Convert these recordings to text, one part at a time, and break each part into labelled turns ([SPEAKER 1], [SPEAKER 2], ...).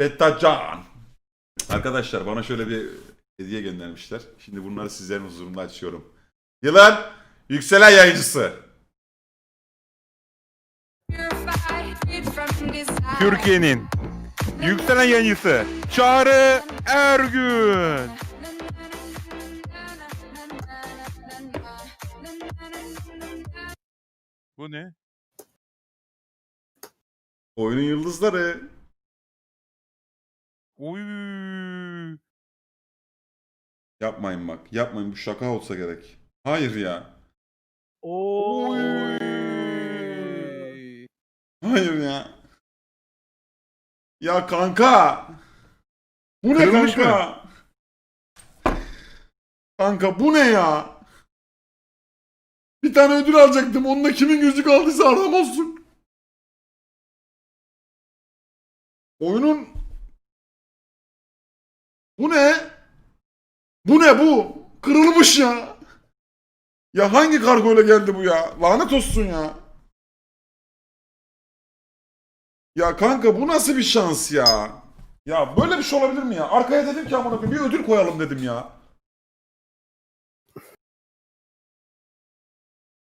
[SPEAKER 1] Fettacan. Arkadaşlar bana şöyle bir hediye göndermişler. Şimdi bunları sizlerin huzurunda açıyorum. Yılın yükselen yayıncısı.
[SPEAKER 2] Türkiye'nin yükselen yayıncısı Çağrı Ergün. Bu ne?
[SPEAKER 1] Oyunun yıldızları.
[SPEAKER 2] Oy.
[SPEAKER 1] Yapmayın bak. Yapmayın. Bu şaka olsa gerek. Hayır ya.
[SPEAKER 3] Oy.
[SPEAKER 1] Hayır ya. Ya kanka. Bu ne
[SPEAKER 2] Kırılmış
[SPEAKER 1] kanka? Kanka bu ne ya? Bir tane ödül alacaktım. Onunla kimin gözü kaldıysa aram olsun. Oyunun Bu ne? Bu ne bu? Kırılmış ya. Ya hangi kargoyla geldi bu ya? Lanet olsun ya. Ya kanka bu nasıl bir şans ya? Ya böyle bir şey olabilir mi ya? Arkaya dedim ki amına koyayım bir ödül koyalım dedim ya.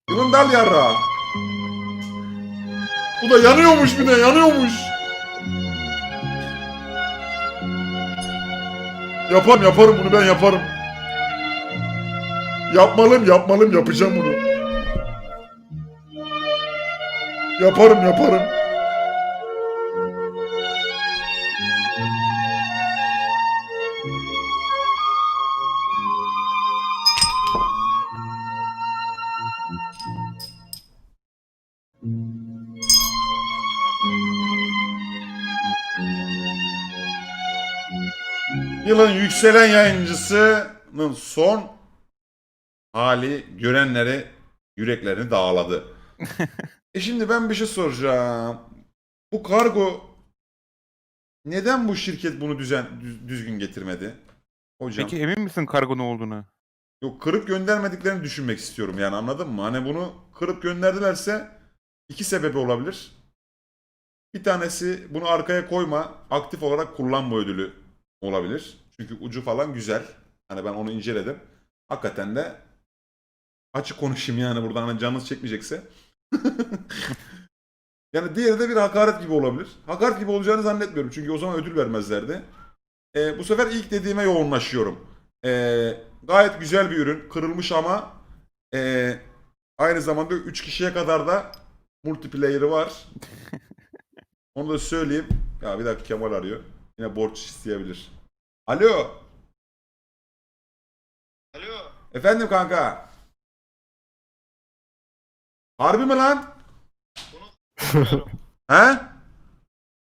[SPEAKER 1] Yılın dal yarra. Bu da yanıyormuş bir de yanıyormuş. Yaparım yaparım bunu ben yaparım. Yapmalıyım yapmalıyım yapacağım bunu. Yaparım yaparım. Yılın yükselen yayıncısının son hali görenleri yüreklerini dağladı. e şimdi ben bir şey soracağım. Bu kargo neden bu şirket bunu düzen düz- düzgün getirmedi? Hocam.
[SPEAKER 2] Peki emin misin kargo ne olduğunu?
[SPEAKER 1] Yok kırıp göndermediklerini düşünmek istiyorum yani anladın mı? Hani bunu kırıp gönderdilerse iki sebebi olabilir. Bir tanesi bunu arkaya koyma, aktif olarak kullanma ödülü olabilir. Çünkü ucu falan güzel. Hani ben onu inceledim. Hakikaten de açık konuşayım yani buradan hani canınız çekmeyecekse. yani diğeri de bir hakaret gibi olabilir. Hakaret gibi olacağını zannetmiyorum. Çünkü o zaman ödül vermezlerdi. Ee, bu sefer ilk dediğime yoğunlaşıyorum. Ee, gayet güzel bir ürün. Kırılmış ama ee, aynı zamanda 3 kişiye kadar da multiplayer'ı var. Onu da söyleyeyim. Ya bir dakika Kemal arıyor. Yine borç isteyebilir. Alo.
[SPEAKER 4] Alo.
[SPEAKER 1] Efendim kanka. Harbi mi lan?
[SPEAKER 4] Bilmiyorum.
[SPEAKER 1] He?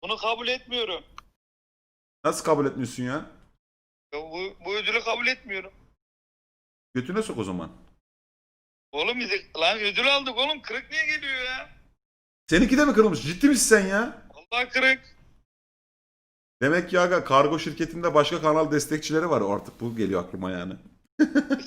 [SPEAKER 4] Bunu kabul etmiyorum.
[SPEAKER 1] Nasıl kabul etmiyorsun ya?
[SPEAKER 4] Ya bu, bu ödülü kabul etmiyorum.
[SPEAKER 1] Götüne sok o zaman.
[SPEAKER 4] Oğlum bizi lan ödül aldık oğlum kırık niye geliyor ya?
[SPEAKER 1] Seninki de mi kırılmış? Ciddi misin sen ya?
[SPEAKER 4] Allah kırık.
[SPEAKER 1] Demek ki aga kargo şirketinde başka kanal destekçileri var artık bu geliyor aklıma yani.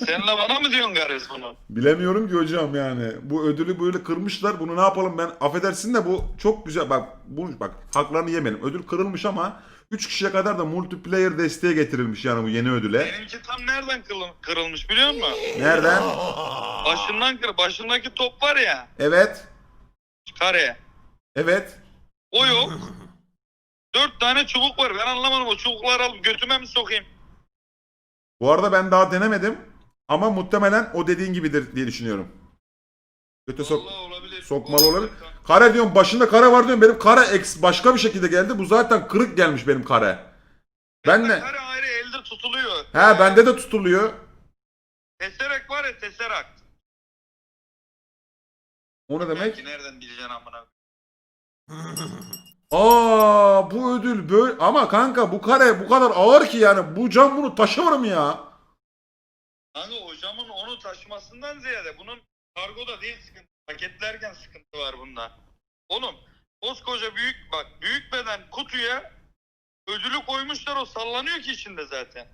[SPEAKER 4] Senle bana mı diyorsun gariz bunu?
[SPEAKER 1] Bilemiyorum ki hocam yani. Bu ödülü böyle kırmışlar. Bunu ne yapalım ben affedersin de bu çok güzel. Bak bu bak haklarını yemeyelim. Ödül kırılmış ama 3 kişiye kadar da multiplayer desteğe getirilmiş yani bu yeni ödüle.
[SPEAKER 4] Benimki tam nereden kırıl- kırılmış biliyor musun?
[SPEAKER 1] Nereden?
[SPEAKER 4] Başından kır. Başındaki top var ya.
[SPEAKER 1] Evet.
[SPEAKER 4] Kare.
[SPEAKER 1] Evet.
[SPEAKER 4] O yok. Dört tane çubuk var. Ben anlamadım o çubukları alıp götüme mi sokayım?
[SPEAKER 1] Bu arada ben daha denemedim. Ama muhtemelen o dediğin gibidir diye düşünüyorum. Göte sok
[SPEAKER 4] olabilir.
[SPEAKER 1] sokmalı olabilir. Kare diyorum başında kare var diyorum. Benim kare eks başka bir şekilde geldi. Bu zaten kırık gelmiş benim kare. Ben de.
[SPEAKER 4] Kare ayrı elde tutuluyor.
[SPEAKER 1] He bende de tutuluyor.
[SPEAKER 4] Teserek var ya teserak.
[SPEAKER 1] O ne demek?
[SPEAKER 4] Belki nereden bileceksin amına.
[SPEAKER 1] Aa bu ödül böyle ama kanka bu kare bu kadar ağır ki yani bu cam bunu taşır mı ya?
[SPEAKER 4] Kanka hocamın onu taşımasından ziyade bunun kargoda değil sıkıntı. Paketlerken sıkıntı var bunda. Oğlum koskoca büyük bak büyük beden kutuya ödülü koymuşlar o sallanıyor ki içinde zaten.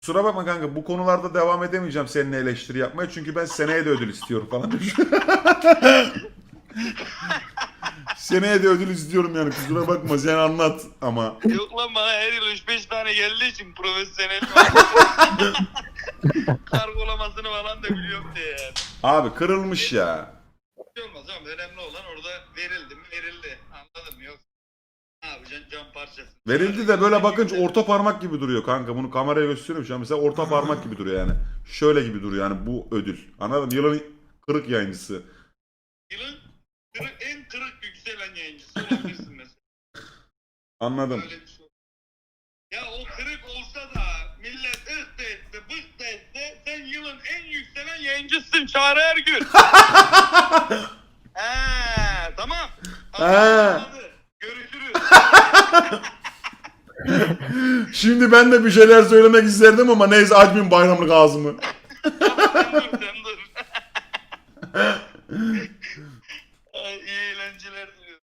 [SPEAKER 1] Kusura bakma kanka bu konularda devam edemeyeceğim seninle eleştiri yapmaya çünkü ben seneye de ödül istiyorum falan. Seneye de ödül istiyorum yani kusura bakma sen anlat ama.
[SPEAKER 4] Yok lan bana her yıl 3-5 tane geldiği için profesyonel kargolamasını falan da biliyorum diye yani.
[SPEAKER 1] Abi kırılmış ya.
[SPEAKER 4] Bir şey olmaz ama önemli olan orada verildi mi verildi. Anladın mı? Yok. Ne yapacaksın cam parçası.
[SPEAKER 1] Verildi de böyle bakınca orta parmak gibi duruyor kanka. Bunu kameraya gösteriyorum şu an. Mesela orta parmak gibi duruyor yani. Şöyle gibi duruyor yani bu ödül. Anladın mı? Yılın kırık yayıncısı.
[SPEAKER 4] Yılın kırık, en kırık yükselen yayıncısı olabilirsin mesela.
[SPEAKER 1] Anladım.
[SPEAKER 4] Öyle bir şey. Ya o kırık olsa da millet ıh da etti, bık da etti. Sen yılın en yükselen yayıncısın Çağrı Ergün. He tamam. Anladı. Görüşürüz.
[SPEAKER 1] Şimdi ben de bir şeyler söylemek isterdim ama neyse açmayayım bayramlık ağzımı.
[SPEAKER 4] sen dur sen dur. İyi eğlenceler diliyorum.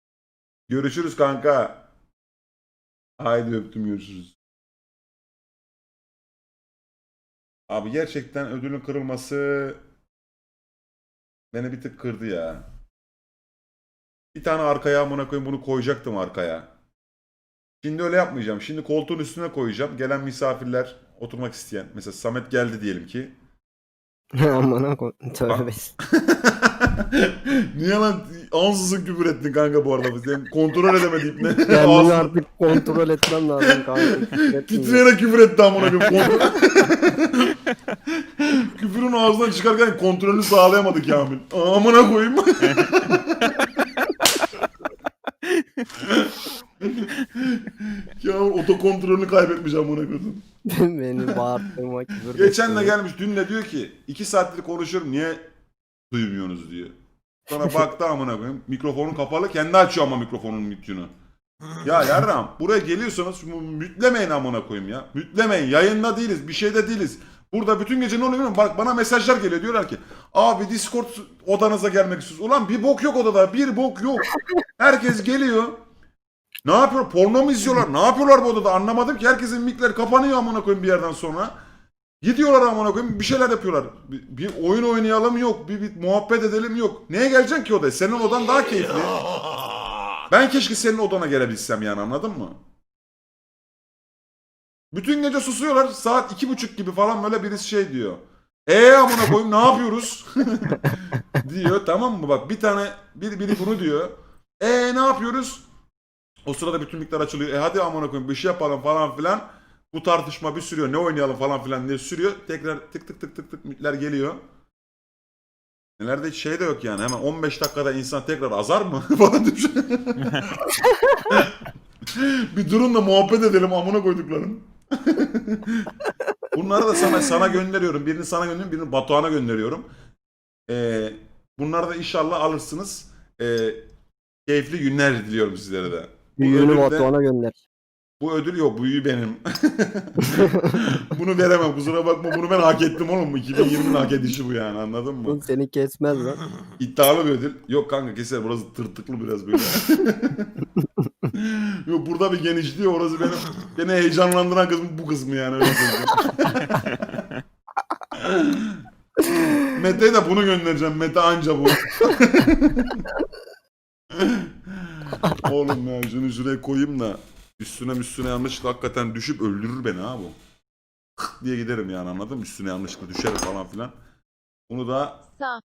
[SPEAKER 1] Görüşürüz kanka. Haydi öptüm görüşürüz. Abi gerçekten ödülün kırılması beni bir tık kırdı ya. Bir tane arkaya amına koyayım bunu koyacaktım arkaya. Şimdi öyle yapmayacağım. Şimdi koltuğun üstüne koyacağım. Gelen misafirler oturmak isteyen. Mesela Samet geldi diyelim ki.
[SPEAKER 5] Amına koy. Tövbe.
[SPEAKER 1] Niye lan ansızın küfür ettin kanka bu arada? Sen kontrol edemedin ne?
[SPEAKER 5] Kendimi artık kontrol etmem lazım kanka.
[SPEAKER 1] Titreyerek küfür etti amına koyayım. Kontrol- Küfürün ağzından çıkarken kontrolünü sağlayamadı Kamil. Amına koyayım. Kamil otokontrolünü kaybetmiş amına koydum.
[SPEAKER 5] Beni bağırttırma küfür
[SPEAKER 1] Geçen de gelmiş dün de diyor ki iki saattir konuşuyorum niye duymuyorsunuz diyor. Sonra baktı amına koyayım mikrofonu kapalı kendi açıyor ama mikrofonun mütünü. Ya yarram buraya geliyorsanız mütlemeyin amına koyayım ya. Mütlemeyin yayında değiliz bir şeyde değiliz. Burada bütün gece ne oluyor. Bak bana mesajlar geliyor diyorlar ki abi Discord odanıza gelmek istiyoruz. Ulan bir bok yok odada bir bok yok. Herkes geliyor. Ne yapıyor? Porno mu izliyorlar? Ne yapıyorlar bu odada? Anlamadım ki. Herkesin mikleri kapanıyor amına koyayım bir yerden sonra. Gidiyorlar amına koyayım bir şeyler yapıyorlar. Bir, bir oyun oynayalım yok. Bir, bir muhabbet edelim yok. Neye geleceksin ki odaya? Senin odan daha keyifli. Ben keşke senin odana gelebilsem yani anladın mı? Bütün gece susuyorlar. Saat iki buçuk gibi falan böyle birisi şey diyor. Eee amına koyayım ne yapıyoruz? diyor tamam mı? Bak bir tane bir, biri bunu diyor. Eee ne yapıyoruz? O sırada bütün miktar açılıyor. E hadi amına koyayım bir şey yapalım falan filan. Bu tartışma bir sürüyor. Ne oynayalım falan filan diye sürüyor. Tekrar tık tık tık tık tık mikler geliyor. Nelerde hiç şey de yok yani. Hemen 15 dakikada insan tekrar azar mı? falan düşün. bir durun da muhabbet edelim amına koyduklarım. Bunları da sana sana gönderiyorum. Birini sana gönderiyorum, birini Batuhan'a gönderiyorum. Ee, bunları da inşallah alırsınız. Ee, keyifli günler diliyorum sizlere de.
[SPEAKER 5] Büyüğünü Batuhan'a gönder.
[SPEAKER 1] Bu ödül yok. Büyüğü benim. bunu veremem. Kusura bakma. Bunu ben hak ettim oğlum. 2020'nin hak edişi bu yani. Anladın mı?
[SPEAKER 5] Bu seni kesmez lan.
[SPEAKER 1] İddialı bir ödül. Yok kanka keser. Burası tırtıklı biraz böyle. yok burada bir genişliyor. Orası benim beni heyecanlandıran kısmı bu kısmı yani. Öyle. Mete'ye de bunu göndereceğim. Mete anca bu. Oğlum ya şunu şuraya koyayım da üstüne üstüne yanlışlıkla hakikaten düşüp öldürür beni ha bu. diye giderim yani anladın mı? Üstüne yanlışlıkla düşerim falan filan. Bunu da
[SPEAKER 6] Sağ.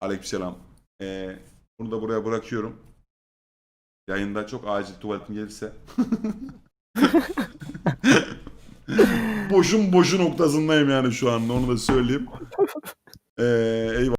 [SPEAKER 1] Aleykümselam. Ee, bunu da buraya bırakıyorum. Yayında çok acil tuvaletim gelirse. boşun boşu noktasındayım yani şu anda onu da söyleyeyim. Ee, eyvallah.